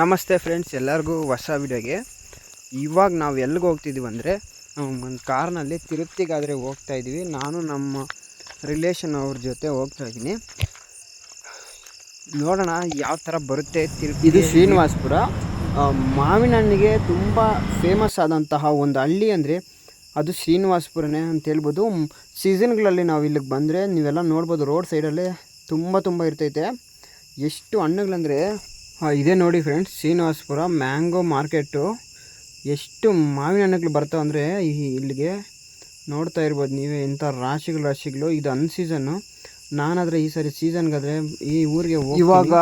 ನಮಸ್ತೆ ಫ್ರೆಂಡ್ಸ್ ಎಲ್ಲರಿಗೂ ಹೊಸ ವಿಡಿಯೋಗೆ. ಇವಾಗ ನಾವು ಎಲ್ಲಿಗೆ ಹೋಗ್ತಿದ್ದೀವಿ ಅಂದರೆ ಒಂದು ಕಾರ್ನಲ್ಲಿ ತಿರುಪ್ತಿಗಾದರೆ ಹೋಗ್ತಾ ಇದ್ದೀವಿ ನಾನು ನಮ್ಮ ರಿಲೇಷನ್ ಅವ್ರ ಜೊತೆ ಹೋಗ್ತಾ ಇದ್ದೀನಿ ನೋಡೋಣ ಯಾವ ಥರ ಬರುತ್ತೆ ತಿರುಪತಿ ಇದು ಶ್ರೀನಿವಾಸಪುರ. ಮಾವಿನ ಹಣ್ಣಿಗೆ ತುಂಬ ಫೇಮಸ್ ಆದಂತಹ ಒಂದು ಹಳ್ಳಿ ಅಂದರೆ ಅದು ಶ್ರೀನಿವಾಸಪುರನೇ ಅಂತ ಹೇಳ್ಬೋದು. ಸೀಸನ್ಗಳಲ್ಲಿ ನಾವು ಇಲ್ಲಿಗೆ ಬಂದರೆ ನೀವೆಲ್ಲ ನೋಡ್ಬೋದು ರೋಡ್ ಸೈಡಲ್ಲೇ ತುಂಬ ತುಂಬ ಇರ್ತೈತೆ. ಎಷ್ಟು ಹಣ್ಣುಗಳಂದರೆ ಇದೇ ನೋಡಿ ಫ್ರೆಂಡ್ಸ್ ಶ್ರೀನಿವಾಸಪುರ ಮ್ಯಾಂಗೋ ಮಾರ್ಕೆಟು ಎಷ್ಟು ಮಾವಿನ ಹಣ್ಣುಗಳು ಬರ್ತಾವೆ ಅಂದರೆ ಇಲ್ಲಿಗೆ ನೋಡ್ತಾ ಇರ್ಬೋದು ನೀವೇ. ಇಂಥ ರಾಶಿಗಳು ರಾಶಿಗಳು. ಇದು ಅನ್ ಸೀಸನ್ನು ನಾನಾದರೆ ಈ ಸರಿ ಸೀಸನ್ಗಾದರೆ ಈ ಊರಿಗೆ ಇವಾಗ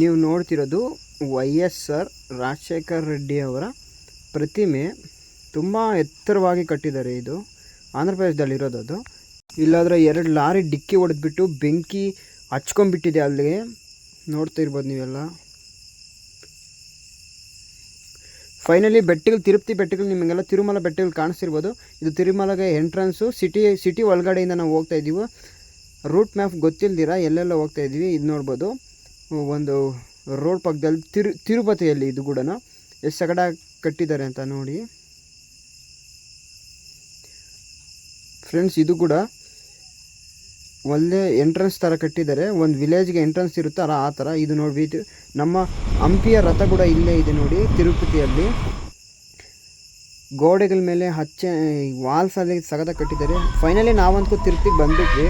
ನೀವು ನೋಡ್ತಿರೋದು Y S R Rajasekhar Reddy ಅವರ ಪ್ರತಿಮೆ ತುಂಬ ಎತ್ತರವಾಗಿ ಕಟ್ಟಿದ್ದಾರೆ ಇದು. ಆಂಧ್ರ ಪ್ರದೇಶದಲ್ಲಿ ಇರೋದು ಅದು. ಇಲ್ಲಾದರೆ ಎರಡು ಲಾರಿ ಡಿಕ್ಕಿ ಹೊಡೆದ್ಬಿಟ್ಟು ಬೆಂಕಿ ಹಚ್ಕೊಂಡ್ಬಿಟ್ಟಿದೆ ಅಲ್ಲಿಗೆ. ನೋಡ್ತಾ ಇರ್ಬೋದು ನೀವೆಲ್ಲ. ಫೈನಲಿ ಬೆಟ್ಟಗಳು, ತಿರುಪತಿ ಬೆಟ್ಟಗಳು, ನಿಮಗೆಲ್ಲ ತಿರುಮಲ ಬೆಟ್ಟಗಳು ಕಾಣಿಸ್ತಿರ್ಬೋದು. ಇದು ತಿರುಮಲಗೆ ಎಂಟ್ರೆನ್ಸು ಸಿಟಿ ಸಿಟಿ ಒಳಗಡೆಯಿಂದ ನಾವು ಹೋಗ್ತಾ ಇದ್ದೀವಿ ರೂಟ್ ಮ್ಯಾಪ್ ಗೊತ್ತಿಲ್ದಿರ, ಎಲ್ಲೆಲ್ಲ ಹೋಗ್ತಾ ಇದ್ದೀವಿ ಇದು ನೋಡ್ಬೋದು. ಒಂದು ರೋಡ್ ಪಕ್ಕದಲ್ಲಿ ತಿರು, ತಿರುಪತಿಯಲ್ಲಿ ಇದು ಕೂಡ ಎಷ್ಟು ಸಗಡ ಕಟ್ಟಿದ್ದಾರೆ ಅಂತ ನೋಡಿ. ಫ್ರೆಂಡ್ಸ್ ಇದು ಕೂಡ ಒಳ್ಳೆ ಎಂಟ್ರೆನ್ಸ್ ಥರ ಕಟ್ಟಿದ್ದಾರೆ. ಒಂದು ವಿಲೇಜ್ಗೆ ಎಂಟ್ರೆನ್ಸ್ ಇರುತ್ತಲ್ಲ ಆ ಥರ ಇದು ನೋಡಿ ನಮ್ಮ ಹಂಪಿಯ ರಥ ಕೂಡ ಇಲ್ಲೇ ಇದೆ ನೋಡಿ, ತಿರುಪತಿಯಲ್ಲಿ. ಗೋಡೆಗಳ ಮೇಲೆ ಹಚ್ಚೆ ವಾಲ್ಸಲ್ಲಿ ಸಗದ ಕಟ್ಟಿದ್ದಾರೆ. ಫೈನಲಿ ನಾವಂತೂ ತಿರುಪತಿಗೆ ಬಂದಿದ್ವಿ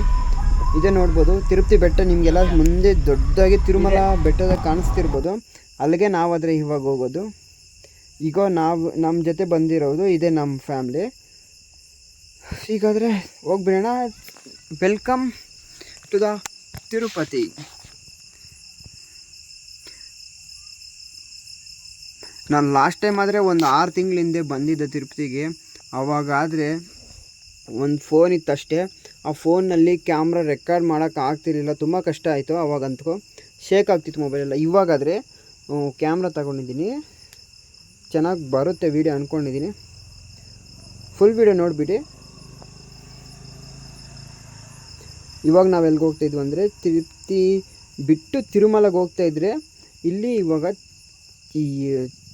ಇದೇ ನೋಡ್ಬೋದು, ತಿರುಪತಿ ಬೆಟ್ಟ ನಿಮಗೆಲ್ಲ ಮುಂದೆ ದೊಡ್ಡದಾಗಿ ತಿರುಮಲ ಬೆಟ್ಟದ ಕಾಣಿಸ್ತಿರ್ಬೋದು. ಅಲ್ಲಿಗೆ ನಾವಾದರೆ ಇವಾಗ ಹೋಗೋದು. ಈಗ ನಾವು ನಮ್ಮ ಜೊತೆ ಬಂದಿರೋದು, ಇದೇ ನಮ್ಮ ಫ್ಯಾಮ್ಲಿ ಹೀಗಾದರೆ ಹೋಗ್ಬಿಡೋಣ. ವೆಲ್ಕಮ್ ಟು ದ ತಿರುಪತಿ ನಾನು ಲಾಸ್ಟ್ ಟೈಮ್ ಆದರೆ ಒಂದು ಆರು ತಿಂಗಳ ಹಿಂದೆ ಬಂದಿದ್ದೆ ತಿರುಪತಿಗೆ. ಅವಾಗಾದರೆ ಒಂದು ಫೋನ್ ಇತ್ತಷ್ಟೇ. ಆ ಫೋನ್ನಲ್ಲಿ ಕ್ಯಾಮ್ರಾ ರೆಕಾರ್ಡ್ ಮಾಡೋಕ್ಕೆ ಆಗ್ತಿರ್ಲಿಲ್ಲ. ತುಂಬ ಕಷ್ಟ ಆಯಿತು ಆವಾಗಂತೂ ಶೇಕ್ ಆಗ್ತಿತ್ತು ಮೊಬೈಲೆಲ್ಲ ಇವಾಗಾದರೆ ಕ್ಯಾಮ್ರಾ ತಗೊಂಡಿದ್ದೀನಿ. ಚೆನ್ನಾಗಿ ಬರುತ್ತೆ ವೀಡಿಯೋ ಅಂದ್ಕೊಂಡಿದ್ದೀನಿ ಫುಲ್ ವೀಡಿಯೋ ನೋಡಿಬಿಟ್ಟು ಇವಾಗ ನಾವು ಎಲ್ಲಿಗೆ ಹೋಗ್ತಾ ಇದ್ವಿ ಅಂದರೆ ತಿರುಪ್ತಿ ಬಿಟ್ಟು ತಿರುಮಲಗೆ ಹೋಗ್ತಾ ಇದ್ರೆ ಇಲ್ಲಿ ಇವಾಗ ಈ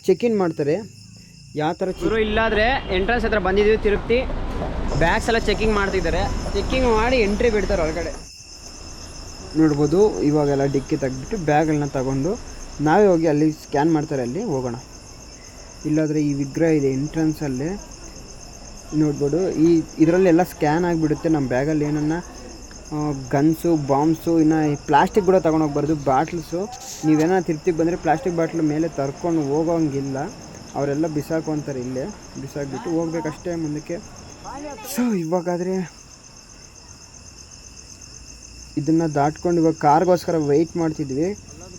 ಚೆಕ್ ಇನ್ ಮಾಡ್ತಾರೆ. ಯಾವ ಥರ ಚೂರು ಇಲ್ಲಾದರೆ ಎಂಟ್ರೆನ್ಸ್ ಹತ್ರ ಬಂದಿದ್ವಿ ತಿರುಪ್ತಿ. ಬ್ಯಾಗ್ಸ್ ಎಲ್ಲ ಚೆಕಿಂಗ್ ಮಾಡ್ತಿದ್ದಾರೆ. ಚೆಕ್ಕಿಂಗ್ ಮಾಡಿ ಎಂಟ್ರಿ ಬಿಡ್ತಾರೆ ಒಳಗಡೆ. ನೋಡ್ಬೋದು ಇವಾಗೆಲ್ಲ ಡಿಕ್ಕಿ ತೆಗ್ದುಬಿಟ್ಟು ಬ್ಯಾಗ್ಗಳನ್ನ ತಗೊಂಡು ನಾವೇ ಹೋಗಿ ಅಲ್ಲಿ ಸ್ಕ್ಯಾನ್ ಮಾಡ್ತಾರೆ ಅಲ್ಲಿ ಹೋಗೋಣ. ಇಲ್ಲಾದರೆ ಈ ವಿಗ್ರಹ ಇದೆ ಎಂಟ್ರೆನ್ಸಲ್ಲಿ ನೋಡ್ಬೋದು ಈ ಇದರಲ್ಲೆಲ್ಲ ಸ್ಕ್ಯಾನ್ ಆಗಿಬಿಡುತ್ತೆ ನಮ್ಮ ಬ್ಯಾಗಲ್ಲಿ ಏನನ್ನ. ಗನ್ಸು ಬಾಂಬ್ಸು ಇನ್ನು ಪ್ಲಾಸ್ಟಿಕ್ ಕೂಡ ತೊಗೊಂಡೋಗ್ಬಾರ್ದು ಬಾಟ್ಲ್ಸು ನೀವೇನೋ ತಿರ್ತಿಗೆ ಬಂದರೆ ಪ್ಲಾಸ್ಟಿಕ್ ಬಾಟ್ಲ್ ಮೇಲೆ ತರ್ಕೊಂಡು ಹೋಗೋಂಗಿಲ್ಲ. ಅವರೆಲ್ಲ ಬಿಸಾಕೊಂತಾರೆ ಇಲ್ಲೇ. ಬಿಸಾಕ್ಬಿಟ್ಟು ಹೋಗ್ಬೇಕಷ್ಟೇ ಮುಂದಕ್ಕೆ. ಸೊ ಇವಾಗಾದರೆ ಇದನ್ನು ದಾಟ್ಕೊಂಡು ಇವಾಗ ಕಾರ್ಗೋಸ್ಕರ ವೆಯ್ಟ್ ಮಾಡ್ತಿದ್ವಿ.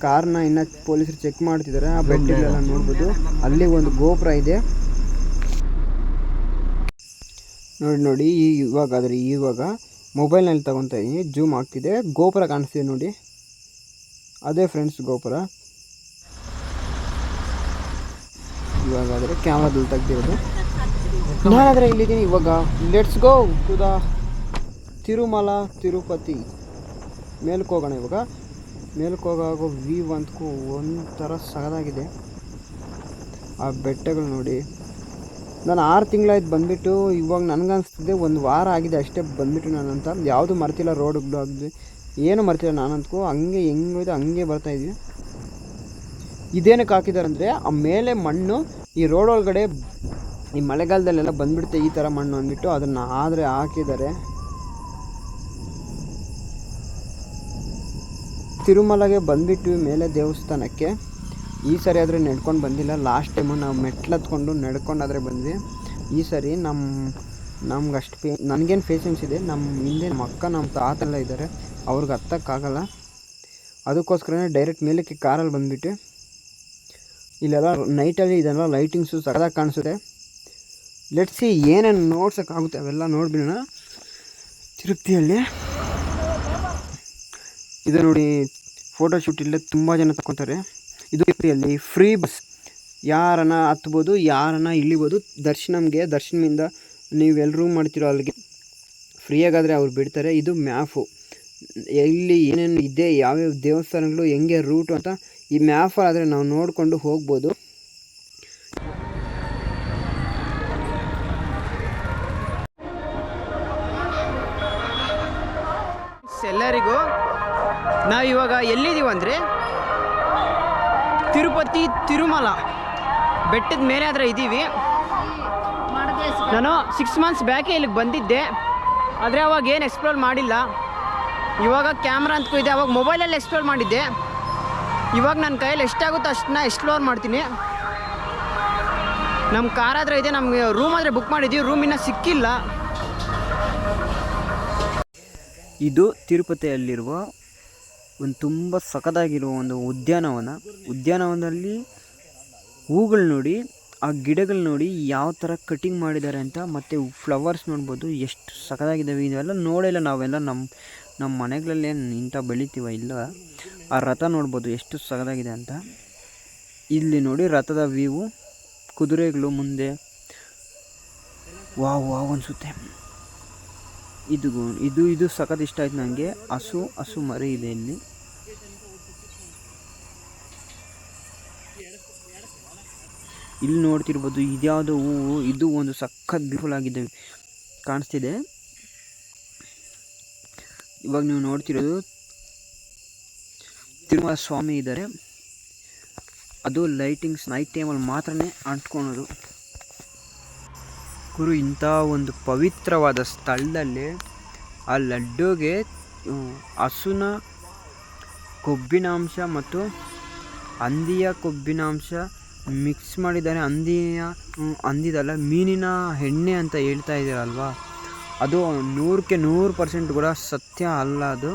ಕಾರ್ನ ಇನ್ನು ಪೊಲೀಸರು ಚೆಕ್ ಮಾಡ್ತಿದ್ದಾರೆ ಆ ಬೆಡ್ಡಿಗೆಲ್ಲ ನೋಡ್ಬೋದು. ಅಲ್ಲಿ ಒಂದು ಗೋಪುರ ಇದೆ. ನೋಡಿ ನೋಡಿ ಈ ಇವಾಗಾದರೆ ಇವಾಗ ಮೊಬೈಲ್ನಲ್ಲಿ ತಗೊತಾ ಇದ್ದೀನಿ ಜೂಮ್ ಆಗ್ತಿದೆ ಗೋಪುರ ಕಾಣಿಸ್ತಿದೆ ನೋಡಿ. ಅದೇ ಫ್ರೆಂಡ್ಸ್ ಗೋಪುರ. ಇವಾಗಾದರೆ ಕ್ಯಾಮ್ರಾದಲ್ಲಿ ತೆಗ್ದಿರೋದು. ನಾನಾದರೆ ಇಲ್ಲಿದ್ದೀನಿ ಇವಾಗ. Let's go to the Tirumala, Tirupati. ಮೇಲಕ್ಕೆ ಹೋಗೋಣ ಇವಾಗ. ಮೇಲಕ್ಕೆ ಹೋಗೋ ವ್ಯೂ ಅಂತಕ್ಕೂ ಒಂಥರ ಸಗದಾಗಿದೆ ಆ ಬೆಟ್ಟಗಳು ನೋಡಿ. ನಾನು ಆರು ತಿಂಗಳಾಯ್ತು ಬಂದುಬಿಟ್ಟು ಇವಾಗ ನನಗನ್ನಿಸ್ತಿದ್ದೆ ಒಂದು ವಾರ ಆಗಿದೆ ಅಷ್ಟೇ ಬಂದುಬಿಟ್ಟು ನಾನು ಅಂತ ಯಾವುದು ಮರ್ತಿಲ್ಲ ರೋಡ್ ಬ್ಲಾಗ್ದು ಏನು ಮರ್ತಿಲ್ಲ ನಾನಂತೂ ಹಂಗೆ ಹೆಂಗೋಯ್ತು ಹಂಗೆ ಬರ್ತಾಯಿದ್ವಿ ಇದೇನಕ್ಕೆ ಹಾಕಿದ್ದಾರೆ ಅಂದರೆ ಆ ಮೇಲೆ ಮಣ್ಣು, ಈ ರೋಡ್ ಒಳಗಡೆ ಈ ಮಳೆಗಾಲದಲ್ಲೆಲ್ಲ ಬಂದ್ಬಿಡುತ್ತೆ ಈ ಥರ ಮಣ್ಣು ಅಂದ್ಬಿಟ್ಟು ಅದನ್ನು ಆದರೆ ಹಾಕಿದ್ದಾರೆ. ತಿರುಮಲಗೆ ಬಂದುಬಿಟ್ಟು ಮೇಲೆ ದೇವಸ್ಥಾನಕ್ಕೆ. ಈ ಸರಿ ಆದರೆ ನಡ್ಕೊಂಡು ಬಂದಿಲ್ಲ. ಲಾಸ್ಟ್ ಟೈಮು ನಾವು ಮೆಟ್ಲು ಹತ್ಕೊಂಡು ನಡ್ಕೊಂಡಾದರೆ ಬಂದ್ವಿ. ಈ ಸರಿ ನಮ್ಮ ನಮ್ಗೆ ಅಷ್ಟು ಪೇ ನನಗೇನು ಪೇಷನ್ಸ್ ಇದೆ. ನಮ್ಮ ಹಿಂದೆ ನಮ್ಮ ಅಕ್ಕ ನಮ್ಮ ತಾತ ಎಲ್ಲ ಇದ್ದಾರೆ ಅವ್ರಿಗೆ ಹತ್ತಕ್ಕಾಗಲ್ಲ. ಅದಕ್ಕೋಸ್ಕರನೇ ಡೈರೆಕ್ಟ್ ಮೇಲಕ್ಕೆ ಕಾರಲ್ಲಿ ಬಂದುಬಿಟ್ಟು ಇಲ್ಲೆಲ್ಲ ನೈಟಲ್ಲಿ ಇದೆಲ್ಲ ಲೈಟಿಂಗ್ಸು ಸಕದಾಗಿ ಕಾಣಿಸುತ್ತೆ. ಲೆಟ್ಸಿ ಏನೇನು ನೋಡ್ಸೋಕ್ಕಾಗುತ್ತೆ ಅವೆಲ್ಲ ನೋಡ್ಬಿಡೋಣ. ತಿರುಪ್ತಿಯಲ್ಲಿ. ಇದು ನೋಡಿ ಫೋಟೋ ಶೂಟ್ ಇಲ್ಲೇ ತುಂಬ ಜನ ತಗೊತಾರೆ ಇದು ಇಲ್ಲಿ ಫ್ರೀ ಬಸ್ ಯಾರನ್ನ ಹತ್ಬೋದು, ಯಾರನ್ನ ಇಳಿಬೋದು, ದರ್ಶನಮ್ಗೆ ದರ್ಶನದಿಂದ ನೀವು ಎಲ್ಲರೂ ರೂಮ್ ಮಾಡ್ತೀರೋ ಅಲ್ಲಿಗೆ ಫ್ರೀಯಾಗಾದರೆ ಅವ್ರು ಬಿಡ್ತಾರೆ. ಇದು ಮ್ಯಾಫು. ಎಲ್ಲಿ ಏನೇನು ಇದೆ, ಯಾವ್ಯಾವ ದೇವಸ್ಥಾನಗಳು, ಹೆಂಗೆ ರೂಟು ಅಂತ ಈ ಮ್ಯಾಫಾದರೆ ನಾವು ನೋಡಿಕೊಂಡು ಹೋಗ್ಬೋದು. ತಿರುಪತಿ ತಿರುಮಲ. ಬೆಟ್ಟದ ಮೇಲೆ ಆದರೆ ಇದ್ದೀವಿ ನಾನು ಸಿಕ್ಸ್ ಮಂತ್ಸ್ ಬ್ಯಾಕೆ ಇಲ್ಲಿಗೆ ಬಂದಿದ್ದೆ. ಆದರೆ ಅವಾಗ ಏನು ಎಕ್ಸ್ಪ್ಲೋರ್ ಮಾಡಿಲ್ಲ. ಇವಾಗ ಕ್ಯಾಮ್ರಾ ಅಂತೂ ಇದೆ. ಅವಾಗ ಮೊಬೈಲಲ್ಲಿ ಎಕ್ಸ್ಪ್ಲೋರ್ ಮಾಡಿದ್ದೆ. ಇವಾಗ ನನ್ನ ಕೈಯಲ್ಲಿ ಎಷ್ಟಾಗುತ್ತೋ ಅಷ್ಟನ್ನ ಎಕ್ಸ್ಪ್ಲೋರ್ ಮಾಡ್ತೀನಿ. ನಮ್ಮ ಕಾರ್ ಆದರೆ ಇದೆ. ನಮಗೆ ರೂಮ್ ಆದರೆ ಬುಕ್ ಮಾಡಿದ್ದೀವಿ ರೂಮ್ ಇನ್ನೂ ಸಿಕ್ಕಿಲ್ಲ. ಇದು ತಿರುಪತಿಯಲ್ಲಿರುವ ಒಂದು ತುಂಬ ಸಖತ್ತಾಗಿರುವ ಒಂದು ಉದ್ಯಾನವನ. ಉದ್ಯಾನವನದಲ್ಲಿ ಹೂಗಳು ನೋಡಿ, ಆ ಗಿಡಗಳು ನೋಡಿ ಯಾವ ಥರ ಕಟಿಂಗ್ ಮಾಡಿದ್ದಾರೆ ಅಂತ ಮತ್ತು ಫ್ಲವರ್ಸ್ ನೋಡ್ಬೋದು ಎಷ್ಟು ಸಖತ್ತಾಗಿದ್ದಾವೆ ಇದೆಲ್ಲ ನೋಡಿಲ್ಲ ನಾವೆಲ್ಲ ನಮ್ಮ ನಮ್ಮ ಮನೆಗಳಲ್ಲಿ ಇಂಥ ಬೆಳಿತೀವ ಇಲ್ಲ ಆ ರಥ ನೋಡ್ಬೋದು ಎಷ್ಟು ಸಖತ್ತಾಗಿದೆ ಅಂತ. ಇಲ್ಲಿ ನೋಡಿ ರಥದ ವ್ಯೂ ಕುದುರೆಗಳು ಮುಂದೆ. ವಾವ್ ವಾವ್ ಅನಿಸುತ್ತೆ. ಇದು ಇದು ಇದು ಸಖತ್ ಇಷ್ಟ ಆಯ್ತು ನನಗೆ ಹಸು ಹಸು ಮರಿ ಇದೆ ಇಲ್ಲಿ. ಇಲ್ಲಿ ನೋಡ್ತಿರ್ಬೋದು ಇದ್ಯಾವುದೋ ಹೂವು, ಇದು ಒಂದು ಸಖತ್ ಬ್ಯೂಟಿಫುಲ್ ಆಗಿದೆ ಕಾಣಿಸ್ತಿದೆ. ಇವಾಗ ನೀವು ನೋಡ್ತಿರೋದು ತಿರುಮಲ ಸ್ವಾಮಿ ಇದ್ದಾರೆ. ಅದು ಲೈಟಿಂಗ್ಸ್ ನೈಟ್ ಟೈಮಲ್ಲಿ ಮಾತ್ರ ಅಂಟ್ಕೊಳೋದು. ಗುರು, ಇಂಥ ಒಂದು ಪವಿತ್ರವಾದ ಸ್ಥಳದಲ್ಲಿ ಆ ಲಡ್ಡುಗೆ ಹಸುನ ಕೊಬ್ಬಿನಾಂಶ ಮತ್ತು ಹಂದಿಯ ಕೊಬ್ಬಿನಾಂಶ ಮಿಕ್ಸ್ ಮಾಡಿದ್ದಾರೆ ಹಂದಿಯ ಹಂದಿದಲ್ಲ, ಮೀನಿನ ಎಣ್ಣೆ ಅಂತ ಹೇಳ್ತಾ ಇದ್ದೀರಲ್ವಾ? ಅದು ನೂರಕ್ಕೆ ನೂರು ಪರ್ಸೆಂಟ್ ಕೂಡ ಸತ್ಯ ಅಲ್ಲ ಅದು.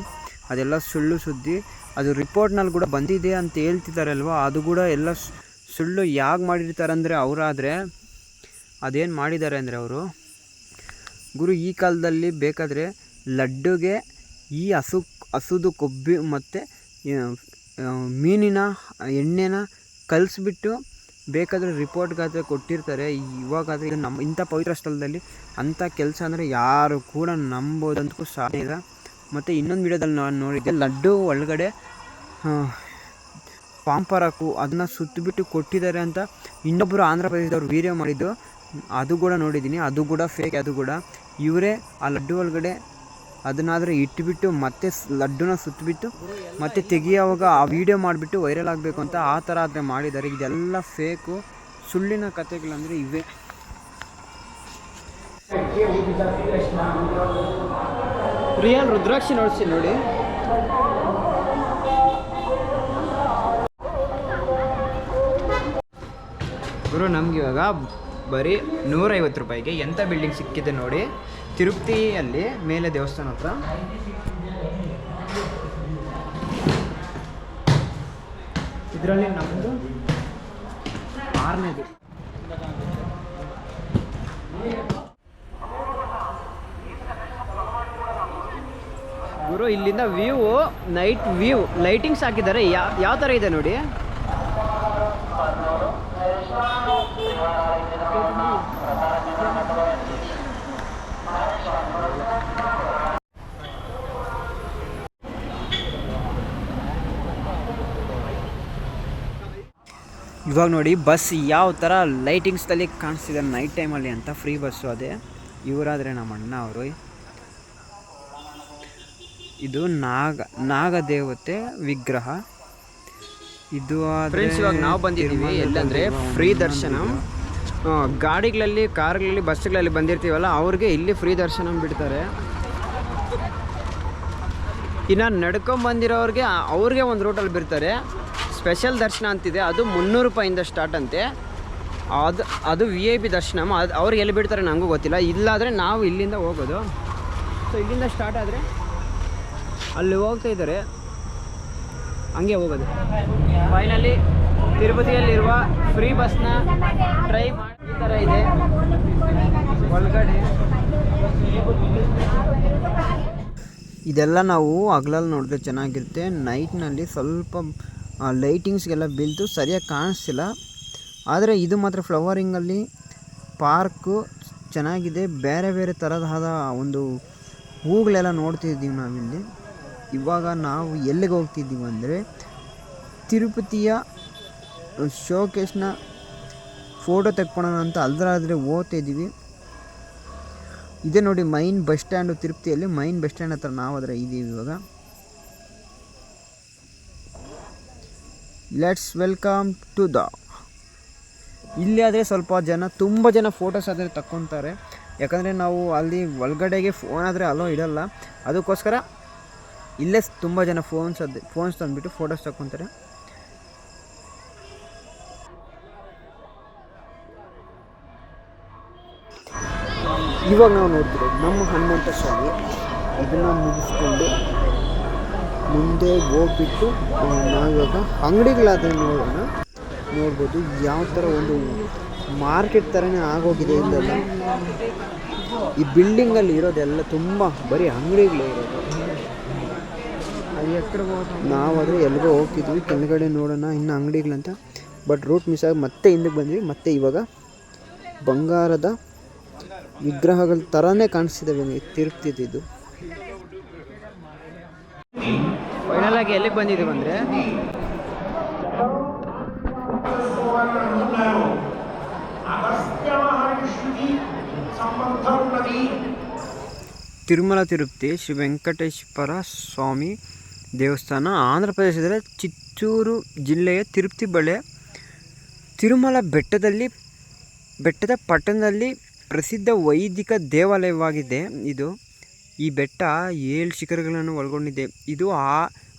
ಅದೆಲ್ಲ ಸುಳ್ಳು ಸುದ್ದಿ. ಅದು ರಿಪೋರ್ಟ್ನಲ್ಲಿ ಕೂಡ ಬಂದಿದೆ ಅಂತ ಹೇಳ್ತಿದ್ದಾರಲ್ವ? ಅದು ಕೂಡ ಎಲ್ಲ ಸುಳ್ಳು ಯಾಕೆ ಮಾಡಿರ್ತಾರೆ ಅಂದರೆ ಅವರಾದರೆ ಅದೇನು ಮಾಡಿದ್ದಾರೆ ಅಂದರೆ ಅವರು? ಗುರು, ಈ ಕಾಲದಲ್ಲಿ ಬೇಕಾದರೆ ಲಡ್ಡುಗೆ ಈ ಹಸು, ಹಸುದು ಕೊಬ್ಬಿ ಮತ್ತು ಮೀನಿನ ಎಣ್ಣೆನ ಕಲಿಸ್ಬಿಟ್ಟು ಬೇಕಾದರೆ ರಿಪೋರ್ಟ್ಗಾದರೆ ಕೊಟ್ಟಿರ್ತಾರೆ. ಇವಾಗಾದರೆ ನಮ್ಮ ಇಂಥ ಪವಿತ್ರ ಸ್ಥಳದಲ್ಲಿ ಅಂಥ ಕೆಲಸ ಅಂದರೆ ಯಾರು ಕೂಡ ನಂಬೋದಂತೂ ಸಾಧ್ಯ ಇಲ್ಲ. ಮತ್ತು ಇನ್ನೊಂದು ವಿಡಿಯೋದಲ್ಲಿ ನಾನು ನೋಡಿದ್ದೆ, ಲಡ್ಡು ಒಳಗಡೆ ಪಾಂಪರಾಕು ಅದನ್ನ ಸುತ್ತಿಬಿಟ್ಟು ಕೊಟ್ಟಿದ್ದಾರೆ ಅಂತ ಇನ್ನೊಬ್ಬರು ಆಂಧ್ರ ಪ್ರದೇಶದವ್ರು ವೀಡಿಯೋ ಮಾಡಿದ್ದು. ಅದು ಕೂಡ ನೋಡಿದ್ದೀನಿ, ಅದು ಕೂಡ ಫೇಕ್ ಅದು ಕೂಡ. ಇವರೇ ಆ ಲಡ್ಡು ಒಳಗಡೆ ಅದನ್ನಾದರೆ ಇಟ್ಬಿಟ್ಟು ಮತ್ತೆ ಲಡ್ಡುನ ಸುತ್ತಬಿಟ್ಟು ಮತ್ತೆ ತೆಗಿಯೋವಾಗ ಆ ವಿಡಿಯೋ ಮಾಡಿಬಿಟ್ಟು ವೈರಲ್ ಆಗಬೇಕು ಅಂತ ಆ ಥರ ಆದರೆ ಮಾಡಿದ್ದಾರೆ. ಇದೆಲ್ಲ ಫೇಕು ಸುಳ್ಳಿನ ಕಥೆಗಳಂದರೆ ಇವೆ. ರಿಯಲ್ ರುದ್ರಾಕ್ಷಿ ನೋಡಿಸಿ ನೋಡಿ. ಗುರು, ನಮ್ಗೆ ಇವಾಗ ಬರೀ ನೂರೈವತ್ತು ರೂಪಾಯಿಗೆ ಎಂಥ ಬಿಲ್ಡಿಂಗ್ ಸಿಕ್ಕಿದೆ ನೋಡಿ. ತಿರುಪತಿಯಲ್ಲಿ ಮೇಲೆ ದೇವಸ್ಥಾನ ಹತ್ರ. ಇದರಲ್ಲಿ ನಮ್ಮದು ಆರನೇದು ಗುರು, ಇಲ್ಲಿಂದ ವ್ಯೂ ನೈಟ್ ವ್ಯೂ ಲೈಟಿಂಗ್ಸ್ ಹಾಕಿದ್ದಾರೆ. ಯಾವ ಯಾವ ಥರ ಇದೆ ನೋಡಿ? ಇವಾಗ ನೋಡಿ ಬಸ್ ಯಾವ ಥರ ಲೈಟಿಂಗ್ಸ್ದಲ್ಲಿ ಕಾಣಿಸ್ತಿದೆ ನೈಟ್ ಟೈಮಲ್ಲಿ ಅಂತ ಫ್ರೀ ಬಸ್ಸು ಅದೇ. ಇವರಾದರೆ ನಮ್ಮ ಅಣ್ಣ ಅವರು. ಇದು ನಾಗ ನಾಗದೇವತೆ ವಿಗ್ರಹ. ಇದು ಫ್ರೆಂಡ್ಸ್ ಇವಾಗ ನಾವು ಬಂದಿದ್ದೀವಿ. ಎಲ್ಲಂದರೆ ಫ್ರೀ ದರ್ಶನ. ಗಾಡಿಗಳಲ್ಲಿ ಕಾರ್ಗಳಲ್ಲಿ ಬಸ್ಗಳಲ್ಲಿ ಬಂದಿರ್ತೀವಲ್ಲ ಅವ್ರಿಗೆ ಇಲ್ಲಿ ಫ್ರೀ ದರ್ಶನ ಬಿಡ್ತಾರೆ. ಇನ್ನು ನಡ್ಕೊಂಬಂದಿರೋರಿಗೆ ಅವ್ರಿಗೆ ಒಂದು ರೂಟಲ್ಲಿ ಬಿಡ್ತಾರೆ. ಸ್ಪೆಷಲ್ ದರ್ಶನ ಅಂತಿದೆ. ಅದು ಮುನ್ನೂರು ರೂಪಾಯಿಂದ ಸ್ಟಾರ್ಟ್ ಅಂತೆ. ಅದು ಅದು ವಿ ಐ ಪಿ ದರ್ಶನ ಅದು ಅವ್ರು ಎಲ್ಲಿ ಬಿಡ್ತಾರೆ ನನಗೂ ಗೊತ್ತಿಲ್ಲ. ಇಲ್ಲಾದರೆ ನಾವು ಇಲ್ಲಿಂದ ಹೋಗೋದು. ಸೊ ಇಲ್ಲಿಂದ ಸ್ಟಾರ್ಟ್ ಆದರೆ ಅಲ್ಲಿ ಹೋಗ್ತಾ ಇದ್ದಾರೆ. ಹಂಗೆ ಹೋಗೋದು. ಫೈನಲಿ ತಿರುಪತಿಯಲ್ಲಿರುವ ಫ್ರೀ ಬಸ್ನ ಟ್ರೈ ಮಾಡಿ, ಈ ಥರ ಇದೆ. ಒಳಗಡೆ. ಇದೆಲ್ಲ ನಾವು ಹಗಲಲ್ಲಿ ನೋಡಿದ್ರೆ ಚೆನ್ನಾಗಿರುತ್ತೆ. ನೈಟ್ನಲ್ಲಿ ಸ್ವಲ್ಪ ಲೈಟಿಂಗ್ಸ್ಗೆಲ್ಲ ಬೀಳ್ತು, ಸರಿಯಾಗಿ ಕಾಣಿಸ್ತಿಲ್ಲ. ಆದರೆ ಇದು ಮಾತ್ರ ಫ್ಲವರಿಂಗಲ್ಲಿ ಪಾರ್ಕು ಚೆನ್ನಾಗಿದೆ. ಬೇರೆ ಬೇರೆ ಥರದಾದ ಒಂದು ಹೂಗಳೆಲ್ಲ ನೋಡ್ತಿದ್ದೀವಿ ನಾವಿಲ್ಲಿ. ಇವಾಗ ನಾವು ಎಲ್ಲಿಗೆ ಹೋಗ್ತಿದ್ದೀವಿ ಅಂದರೆ ತಿರುಪತಿಯ ಶೋಕೇಸ್ನ ಫೋಟೋ ತೆಕ್ಕೊಳ್ಳೋಣ ಅಂತ ಅಲ್ದ್ರಾದರೆ ಓದ್ತಿದ್ದೀವಿ ಇದೆ ನೋಡಿ ಮೈನ್ ಬಸ್ ಸ್ಟ್ಯಾಂಡು, ತಿರುಪತಿಯಲ್ಲಿ ಮೈನ್ ಬಸ್ ಸ್ಟ್ಯಾಂಡ್ ಹತ್ರ ನಾವು ಅದರ ಇದ್ದೀವಿ ಇವಾಗ. ಲೆಟ್ಸ್ ವೆಲ್ಕಮ್ ಟು ದ ಇಲ್ಲಿ ಆದರೆ ಸ್ವಲ್ಪ ಜನ, ತುಂಬ ಜನ ಫೋಟೋಸ್ ಆದರೆ ತಕ್ಕೊತಾರೆ. ಯಾಕಂದರೆ ನಾವು ಅಲ್ಲಿ ಒಳಗಡೆಗೆ ಫೋನ್ ಆದರೆ ಅಲೋ ಇಡಲ್ಲ. ಅದಕ್ಕೋಸ್ಕರ ಇಲ್ಲೇ ತುಂಬ ಜನ ಫೋನ್ಸ್ ಅದು ಫೋನ್ಸ್ ತಂದುಬಿಟ್ಟು ಫೋಟೋಸ್ ತಕ್ಕೊತಾರೆ. ಇವಾಗ ನಾವು ನೋಡ್ತಿರೋದು ನಮ್ಮ ಹನುಮಂತ ಸ್ವಾಮಿ. ಇದನ್ನು ಮುಗಿಸ್ಕೊಂಡು ಮುಂದೆ ಹೋಗ್ಬಿಟ್ಟು ನಾವಿವಾಗ ಅಂಗಡಿಗಳಾದ್ರೆ ನೋಡೋಣ. ನೋಡ್ಬೋದು ಯಾವ ಥರ ಒಂದು ಮಾರ್ಕೆಟ್ ಥರನೇ ಆಗೋಗಿದೆ ಇಲ್ಲೆಲ್ಲ ಈ ಬಿಲ್ಡಿಂಗಲ್ಲಿ ಇರೋದೆಲ್ಲ ತುಂಬ ಬರೀ ಅಂಗಡಿಗಳೇ ಇರೋದು. ನಾವಾದರೆ ಎಲ್ಲಿಗೋ ಹೋಗ್ತಿದ್ವಿ, ಕೆಳಗಡೆ ನೋಡೋಣ ಇನ್ನು ಅಂಗಡಿಗಳಂತ. ಬಟ್ ರೂಟ್ ಮಿಸ್ ಆಗಿ ಮತ್ತೆ ಹಿಂದಕ್ಕೆ ಬಂದ್ವಿ. ಮತ್ತೆ ಇವಾಗ ಬಂಗಾರದ ವಿಗ್ರಹಗಳ ಥರನೇ ಕಾಣಿಸ್ತಿದ್ದಾವೆ ತಿರುಗ್ತಿದ್ದು ಆಗಿ ಎಲ್ಲಿಗೆ ಬಂದಿದ್ದೀವಿ ಅಂದರೆ? ತಿರುಮಲ ತಿರುಪತಿ ಶ್ರೀ ವೆಂಕಟೇಶ್ವರ ಸ್ವಾಮಿ ದೇವಸ್ಥಾನ. ಆಂಧ್ರ ಪ್ರದೇಶದ ಚಿತ್ತೂರು ಜಿಲ್ಲೆಯ ತಿರುಪತಿ ಬಳೆ ತಿರುಮಲ ಬೆಟ್ಟದಲ್ಲಿ, ಬೆಟ್ಟದ ಪಟ್ಟಣದಲ್ಲಿ ಪ್ರಸಿದ್ಧ ವೈದಿಕ ದೇವಾಲಯವಾಗಿದೆ. ಇದು ಈ ಬೆಟ್ಟ ಏಳು ಶಿಖರಗಳನ್ನು ಒಳಗೊಂಡಿದೆ. ಇದು ಆ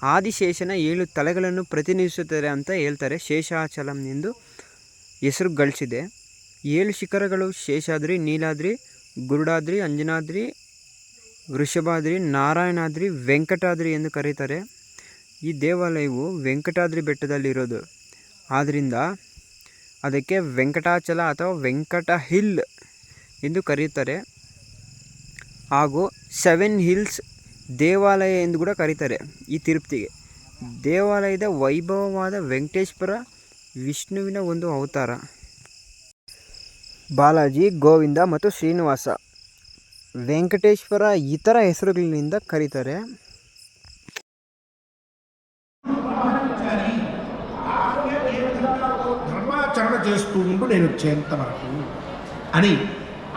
ಆದಿಶೇಷನ ಏಳು ತಲೆಗಳನ್ನು ಪ್ರತಿನಿಧಿಸುತ್ತದೆ ಅಂತ ಹೇಳ್ತಾರೆ. ಶೇಷಾಚಲಂ ಎಂದು ಹೆಸರು ಗಳಿಸಿದೆ. ಏಳು ಶಿಖರಗಳು ಶೇಷಾದ್ರಿ, ನೀಲಾದ್ರಿ, ಗುರುಡಾದ್ರಿ, ಅಂಜನಾದ್ರಿ, ವೃಷಭಾದ್ರಿ, ನಾರಾಯಣಾದ್ರಿ, ವೆಂಕಟಾದ್ರಿ ಎಂದು ಕರೀತಾರೆ. ಈ ದೇವಾಲಯವು ವೆಂಕಟಾದ್ರಿ ಬೆಟ್ಟದಲ್ಲಿರೋದು. ಆದ್ದರಿಂದ ಅದಕ್ಕೆ ವೆಂಕಟಾಚಲ ಅಥವಾ ವೆಂಕಟ ಹಿಲ್ ಎಂದು ಕರೆಯುತ್ತಾರೆ ಹಾಗೂ ಸೆವೆನ್ ಹಿಲ್ಸ್ ದೇವಾಲಯ ಎಂದು ಕೂಡ ಕರೀತಾರೆ ಈ ತಿರುಪತಿಗೆ ದೇವಾಲಯದ ವೈಭವವಾದ ವೆಂಕಟೇಶ್ವರ ವಿಷ್ಣುವಿನ ಒಂದು ಅವತಾರ ಬಾಲಾಜಿ ಗೋವಿಂದ ಮತ್ತು ಶ್ರೀನಿವಾಸ ವೆಂಕಟೇಶ್ವರ ಇತರ ಹೆಸರುಗಳಿಂದ ಕರೀತಾರೆ ధర్మాచరణ చేస్తూ ఉండు నేను వచ్చేంత వరకు అని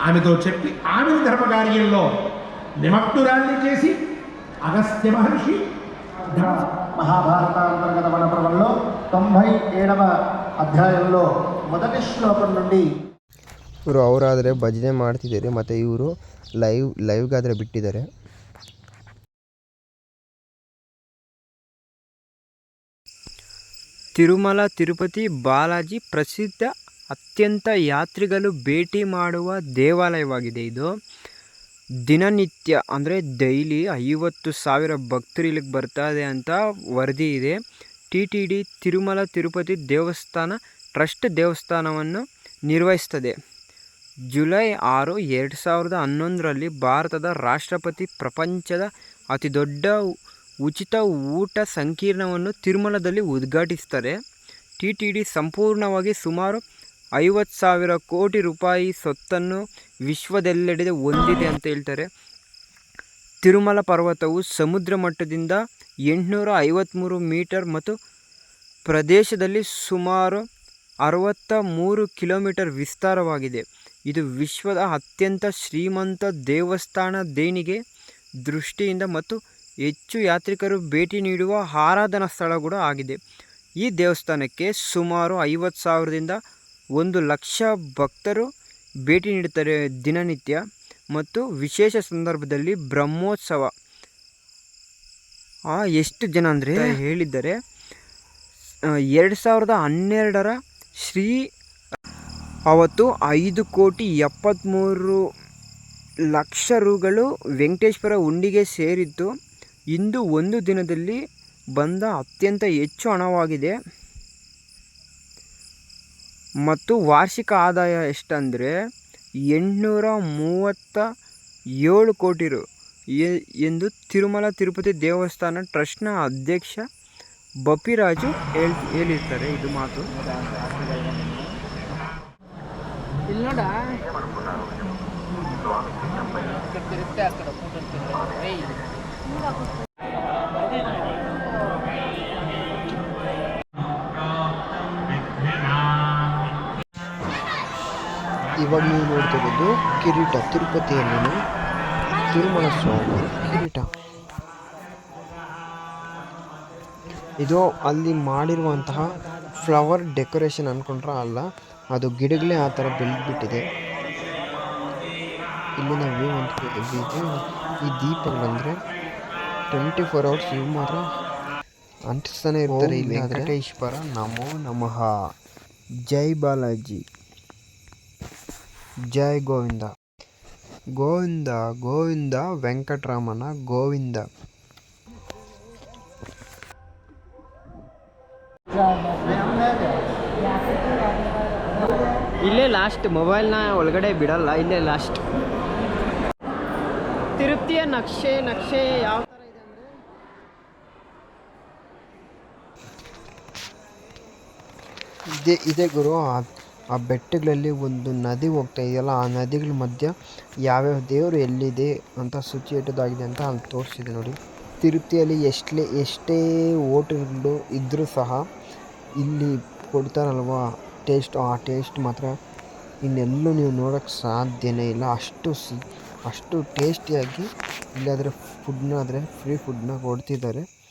ఆమెతో చెప్పి ఆమె ధర్మకార్యంలో నిమగ్నురాల్ని చేసి అగస్త్య మహర్షి ధర్మ మహాభారత అంతర్గత వనపర్వంలో తొంభై ఏడవ అధ్యాయంలో మొదటి శ్లోకం నుండి ಇವರು ಅವರಾದರೆ ಭಜನೆ ಮಾಡ್ತಿದ್ದಾರೆ ಮತ್ತು ಇವರು ಲೈವ್ ಲೈವ್ಗಾದರೆ ಬಿಟ್ಟಿದ್ದಾರೆ ತಿರುಮಲ ತಿರುಪತಿ ಬಾಲಾಜಿ ಪ್ರಸಿದ್ಧ ಅತ್ಯಂತ ಯಾತ್ರಿಗಳು ಭೇಟಿ ಮಾಡುವ ದೇವಾಲಯವಾಗಿದೆ ಇದು ದಿನನಿತ್ಯ ಅಂದರೆ ಡೈಲಿ ಐವತ್ತು ಸಾವಿರ ಭಕ್ತರು ಇಲ್ಲಿಗೆ ಬರ್ತಾರೆ ಅಂತ ವರದಿ ಇದೆ. T T D Tirumala Tirupati ದೇವಸ್ಥಾನ ಟ್ರಸ್ಟ್ ದೇವಸ್ಥಾನವನ್ನು ನಿರ್ವಹಿಸ್ತದೆ ಜುಲೈ ಆರು ಎರಡು ಸಾವಿರದ ಹನ್ನೊಂದರಲ್ಲಿ ಭಾರತದ ರಾಷ್ಟ್ರಪತಿ ಪ್ರಪಂಚದ ಅತಿದೊಡ್ಡ ಉಚಿತ ಊಟ ಸಂಕೀರ್ಣವನ್ನು ತಿರುಮಲದಲ್ಲಿ ಉದ್ಘಾಟಿಸ್ತಾರೆ ಟಿ ಟಿ ಡಿ ಸಂಪೂರ್ಣವಾಗಿ ಸುಮಾರು ಐವತ್ತು ಸಾವಿರ ಕೋಟಿ ರೂಪಾಯಿ ಸೊತ್ತನ್ನು ವಿಶ್ವದೆಲ್ಲೆಡೆ ಹೊಂದಿದೆ ಅಂತ ಹೇಳ್ತಾರೆ. ತಿರುಮಲ ಪರ್ವತವು ಸಮುದ್ರ ಮಟ್ಟದಿಂದ ಎಂಟುನೂರ ಐವತ್ತ್ಮೂರು ಮೀಟರ್ ಮತ್ತು ಪ್ರದೇಶದಲ್ಲಿ ಸುಮಾರು ಅರವತ್ತ ಮೂರು ಕಿಲೋಮೀಟರ್ ವಿಸ್ತಾರವಾಗಿದೆ. ಇದು ವಿಶ್ವದ ಅತ್ಯಂತ ಶ್ರೀಮಂತ ದೇವಸ್ಥಾನ ದೇಣಿಗೆ ದೃಷ್ಟಿಯಿಂದ ಮತ್ತು ಹೆಚ್ಚು ಯಾತ್ರಿಕರು ಭೇಟಿ ನೀಡುವ ಆರಾಧನಾ ಸ್ಥಳ ಕೂಡ ಆಗಿದೆ. ಈ ದೇವಸ್ಥಾನಕ್ಕೆ ಸುಮಾರು ಐವತ್ತು ಸಾವಿರದಿಂದ ಒಂದು ಲಕ್ಷ ಭಕ್ತರು ಭೇಟಿ ನೀಡುತ್ತಾರೆ ದಿನನಿತ್ಯ ಮತ್ತು ವಿಶೇಷ ಸಂದರ್ಭದಲ್ಲಿ ಬ್ರಹ್ಮೋತ್ಸವ. ಆ ಎಷ್ಟು ಜನ ಅಂದರೆ? ಹೇಳಿದ್ದಾರೆ ಎರಡು ಸಾವಿರದ ಹನ್ನೆರಡರ ಶ್ರೀ, ಅವತ್ತು ಐದು ಕೋಟಿ ಎಪ್ಪತ್ತ್ಮೂರು ಲಕ್ಷ ರುಗಳು ವೆಂಕಟೇಶ್ವರ ಹುಂಡಿಗೆ ಸೇರಿದ್ದು, ಇಂದು ಒಂದು ದಿನದಲ್ಲಿ ಬಂದ ಅತ್ಯಂತ ಹೆಚ್ಚು ಹಣವಾಗಿದೆ. ಮತ್ತು ವಾರ್ಷಿಕ ಆದಾಯ ಎಷ್ಟಂದರೆ ಎಂಟುನೂರ ಮೂವತ್ತ ಏಳು ಕೋಟಿ ರು. ಎ- ಎಂದು ತಿರುಮಲ ತಿರುಪತಿ ದೇವಸ್ಥಾನ ಟ್ರಸ್ಟ್ನ ಅಧ್ಯಕ್ಷ ಬಪಿರಾಜು ಹೇಳ್ ಹೇಳಿರ್ತಾರೆ. ಇದು ಮಾತು. ಇಲ್ಲಿ ನೋಡ. ಇವಾಗ ನೀವು ನೋಡ್ತಿರೋದು ಕಿರೀಟ ತಿರುಪತಿಯಲ್ಲಿನ ತಿರುಮಲ ಸ್ವಾಮಿ ಕಿರೀಟ. ಇದು ಅಲ್ಲಿ ಮಾಡಿರುವಂತಹ ಫ್ಲವರ್ ಡೆಕೋರೇಷನ್ ಅಂದ್ಕೊಂಡ್ರೆ ಅಲ್ಲ ಅದು ಗಿಡಗಳೇ ಆ ಥರ ಬೆಳೆದ್ಬಿಟ್ಟಿದೆ. ಇಲ್ಲಿನ ವ್ಯೂ ಅಂತ ಇದೆ. ಈ ದೀಪಗಳಂದರೆ ಟ್ವೆಂಟಿ ಫೋರ್ ಅವರ್ಸ್ ಇವು ಮಾತ್ರ ಅಂಟಿಸ್ತಾನೆ ಇರ್ತಾರೆ ಇಲ್ಲಿ ವೆಂಕಟೇಶ್ವರ ನಮೋ ನಮಃ. ಜೈ ಬಾಲಾಜಿ. ಜೈ ಗೋವಿಂದ. ಗೋವಿಂದ ಗೋವಿಂದ ವೆಂಕಟರಾಮನ ಗೋವಿಂದ. ಇಲ್ಲೇ ಲಾಸ್ಟ್ ಮೊಬೈಲ್ನ ಒಳಗಡೆ ಬಿಡಲ್ಲ ಇಲ್ಲೇ ಲಾಸ್ಟ್ ತಿರುಪ್ತಿಯ ನಕ್ಷೆ ನಕ್ಷೆ ಯಾವ ಇದೆ ಇದೆ ಗುರು ಆ ಇದೇ ಗುರು ಆ- ಬೆಟ್ಟಗಳಲ್ಲಿ ಒಂದು ನದಿ ಹೋಗ್ತಾ ಇದೆಯಲ್ಲ, ಆ ನದಿಗಳ ಮಧ್ಯ ಯಾವ್ಯಾವ ದೇವರು ಎಲ್ಲಿದೆ ಅಂತ ಸೂಚಿ ಇಟ್ಟದಾಗಿದೆ ಅಂತ ಅಲ್ಲಿ ತೋರಿಸಿದೆ ನೋಡಿ. ತಿರುಪ್ತಿಯಲ್ಲಿ ಎಷ್ಟೇ ಎಷ್ಟೇ ಹೋಟೆಲ್ಗಳು ಇದ್ದರೂ ಸಹ ಇಲ್ಲಿ ಕೊಡ್ತಾರಲ್ವ? ಟೇಸ್ಟ್, ಆ ಟೇಸ್ಟ್ ಮಾತ್ರ ಇನ್ನೆಲ್ಲೂ ನೀವು ನೋಡೋಕ್ಕೆ ಸಾಧ್ಯನೇ ಇಲ್ಲ. ಅಷ್ಟು ಸಿ, ಅಷ್ಟು ಟೇಸ್ಟಿಯಾಗಿ ಇಲ್ಲಾದರೆ ಫುಡ್ನ ಆದರೆ ಫ್ರೀ ಫುಡ್ನ ಕೊಡ್ತಿದ್ದಾರೆ.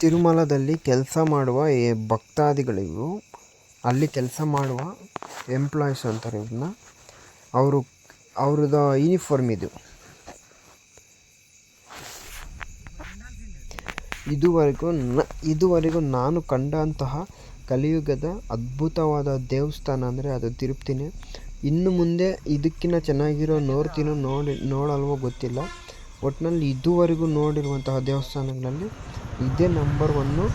ತಿರುಮಲದಲ್ಲಿ ಕೆಲಸ ಮಾಡುವ ಭಕ್ತಾದಿಗಳಿಗೂ ಅಲ್ಲಿ ಕೆಲಸ ಮಾಡುವ ಎಂಪ್ಲಾಯೀಸ್ ಅಂತಾರೆ ಇವ್ರನ್ನ. ಅವರು, ಅವ್ರದ್ದು ಯೂನಿಫಾರ್ಮ್ ಇದು. ಇದುವರೆಗೂ ನ, ಇದುವರೆಗೂ ನಾನು ಕಂಡಂತಹ ಕಲಿಯುಗದ ಅದ್ಭುತವಾದ ದೇವಸ್ಥಾನ ಅಂದರೆ ಅದು ತಿರುಪ್ತಿನೇ. ಇನ್ನು ಮುಂದೆ ಇದಕ್ಕಿಂತ ಚೆನ್ನಾಗಿರೋ ನೋಡ್ತೀನೋ ನೋಡಿ, ನೋಡಲ್ವೋ ಗೊತ್ತಿಲ್ಲ. ಒಟ್ಟಿನಲ್ಲಿ ಇದುವರೆಗೂ ನೋಡಿರುವಂತಹ ದೇವಸ್ಥಾನಗಳಲ್ಲಿ ಇದೇ ನಂಬರ್ ಒನ್ನು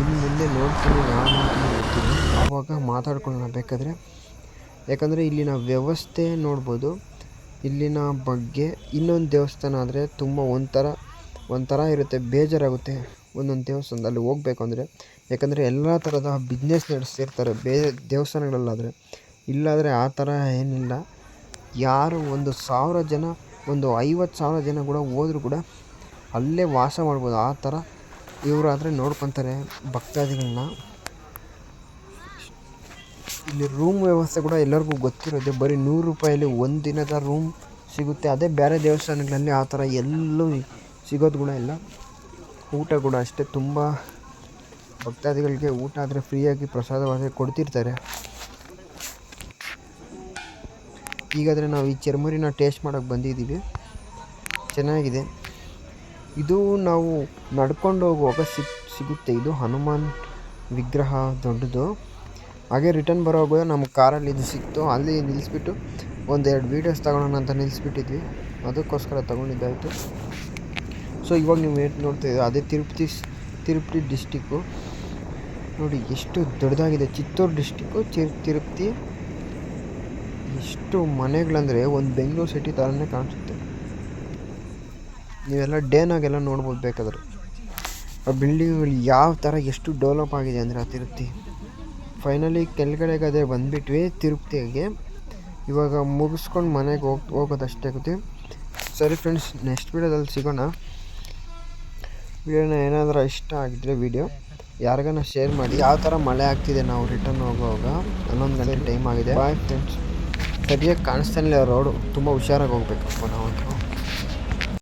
ಇನ್ನು ಮುಂದೆ ನೋಡ್ತೀನಿ, ನಾನು ಆವಾಗ ಮಾತಾಡ್ಕೊಳ್ಳೋಣ ಬೇಕಾದರೆ. ಯಾಕಂದರೆ ಇಲ್ಲಿನ ವ್ಯವಸ್ಥೆ ನೋಡ್ಬೋದು. ಇಲ್ಲಿನ ಬಗ್ಗೆ ಇನ್ನೊಂದು ದೇವಸ್ಥಾನ ಆದರೆ ತುಂಬ ಒಂಥರ ಒಂಥರ ಇರುತ್ತೆ, ಬೇಜಾರಾಗುತ್ತೆ ಒಂದೊಂದು ದೇವಸ್ಥಾನದಲ್ಲಿ ಹೋಗ್ಬೇಕು ಅಂದರೆ. ಯಾಕಂದರೆ ಎಲ್ಲ ಥರದ ಬಿಸ್ನೆಸ್ ನಡೆಸ್ತಿರ್ತಾರೆ ಬೇರೆ ದೇವಸ್ಥಾನಗಳಲ್ಲಾದರೆ. ಇಲ್ಲಾದರೆ ಆ ಥರ ಏನಿಲ್ಲ. ಯಾರು ಒಂದು ಸಾವಿರ ಜನ, ಒಂದು ಐವತ್ತು ಸಾವಿರ ಜನ ಕೂಡ ಹೋದರೂ ಕೂಡ ಅಲ್ಲೇ ವಾಸ ಮಾಡ್ಬೋದು. ಆ ಥರ ಇವರಾದರೆ ನೋಡ್ಕೊತಾರೆ ಭಕ್ತಾದಿಗಳನ್ನ ಇಲ್ಲಿ ರೂಮ್ ವ್ಯವಸ್ಥೆ ಕೂಡ ಎಲ್ಲರಿಗೂ ಗೊತ್ತಿರೋದೆ ಬರೀ ನೂರು ರೂಪಾಯಲ್ಲಿ ಒಂದು ದಿನದ ರೂಮ್ ಸಿಗುತ್ತೆ. ಅದೇ ಬೇರೆ ದೇವಸ್ಥಾನಗಳಲ್ಲಿ ಆ ಥರ ಎಲ್ಲೂ ಸಿಗೋದು ಕೂಡ ಇಲ್ಲ. ಊಟ ಕೂಡ ಅಷ್ಟೇ. ತುಂಬ ಭಕ್ತಾದಿಗಳಿಗೆ ಊಟ ಆದರೆ ಫ್ರೀಯಾಗಿ ಪ್ರಸಾದವಾಗಿ ಕೊಡ್ತಿರ್ತಾರೆ. ಈಗಾದರೆ ನಾವು ಈ ಚರ್ಮುರಿನ ಟೇಸ್ಟ್ ಮಾಡೋಕ್ಕೆ ಬಂದಿದ್ದೀವಿ. ಚೆನ್ನಾಗಿದೆ. ಇದು ನಾವು ನಡ್ಕೊಂಡು ಹೋಗುವಾಗ ಸಿಗುತ್ತೆ. ಇದು ಹನುಮಾನ್ ವಿಗ್ರಹ ದೊಡ್ಡದು. ಹಾಗೆ ರಿಟರ್ನ್ ಬರೋವಾಗ ನಮ್ಮ ಕಾರಲ್ಲಿ ಇದು ಸಿಕ್ತು. ಅಲ್ಲಿ ನಿಲ್ಲಿಸ್ಬಿಟ್ಟು ಒಂದೆರಡು ವೀಡಿಯೋಸ್ ತಗೊಳ್ಳೋಣ ಅಂತ ನಿಲ್ಲಿಸ್ಬಿಟ್ಟಿದ್ವಿ ಅದಕ್ಕೋಸ್ಕರ ತೊಗೊಂಡಿದ್ದಾಯಿತು. ಸೊ ಇವಾಗ ನೀವು ಏನು ನೋಡ್ತಾ ಇದ್ದೀರಾ, ಅದೇ ತಿರುಪತಿ ತಿರುಪತಿ ಡಿಸ್ಟಿಕ್ಕು ನೋಡಿ, ಎಷ್ಟು ದೊಡ್ಡದಾಗಿದೆ. ಚಿತ್ತೂರು ಡಿಸ್ಟಿಕ್ಕು ತಿರು, ತಿರುಪತಿ. ಎಷ್ಟು ಮನೆಗಳಂದರೆ ಒಂದು ಬೆಂಗಳೂರು ಸಿಟಿ ಥರನೇ ಕಾಣಿಸುತ್ತೆ. ನೀವೆಲ್ಲ ಡೇನಾಗೆಲ್ಲ ನೋಡ್ಬೋದು ಬೇಕಾದ್ರೆ. ಆ ಬಿಲ್ಡಿಂಗ್ಗಳು ಯಾವ ಥರ ಎಷ್ಟು ಡೆವಲಪ್ ಆಗಿದೆ ಅಂದರೆ ಆ ತಿರುಪತಿ? ಫೈನಲಿ ಕೆಳಗಡೆಗೆ ಅದೇ ಬಂದುಬಿಟ್ವಿ ತಿರುಪತಿಗೆ. ಇವಾಗ ಮುಗಿಸ್ಕೊಂಡು ಮನೆಗೆ ಹೋಗ್, ಹೋಗೋದಷ್ಟೇ ಆಗುತ್ತೆ ಸರಿ ಫ್ರೆಂಡ್ಸ್ ನೆಕ್ಸ್ಟ್ ವೀಡಿಯೋದಲ್ಲಿ ಸಿಗೋಣ. ವೀಡಿಯೋನ ಏನಾದರೂ ಇಷ್ಟ ಆಗಿದ್ರೆ ವೀಡಿಯೋ ಯಾರಿಗಾನ ಶೇರ್ ಮಾಡಿ. ಯಾವ ಥರ ಮಳೆ ಆಗ್ತಿದೆ ನಾವು ರಿಟರ್ನ್ ಹೋಗುವಾಗ ಹನ್ನೊಂದು ಗಂಟೆ ಟೈಮ್ ಆಗಿದೆ. ಬಾಯ್ ಫ್ರೆಂಡ್ಸ್ ಸರಿಯಾಗಿ ಕಾಣಿಸ್ತಾನಿಲ್ಲ ರೋಡು ತುಂಬ ಹುಷಾರಾಗಿ ಹೋಗ್ಬೇಕಪ್ಪ ನಾವು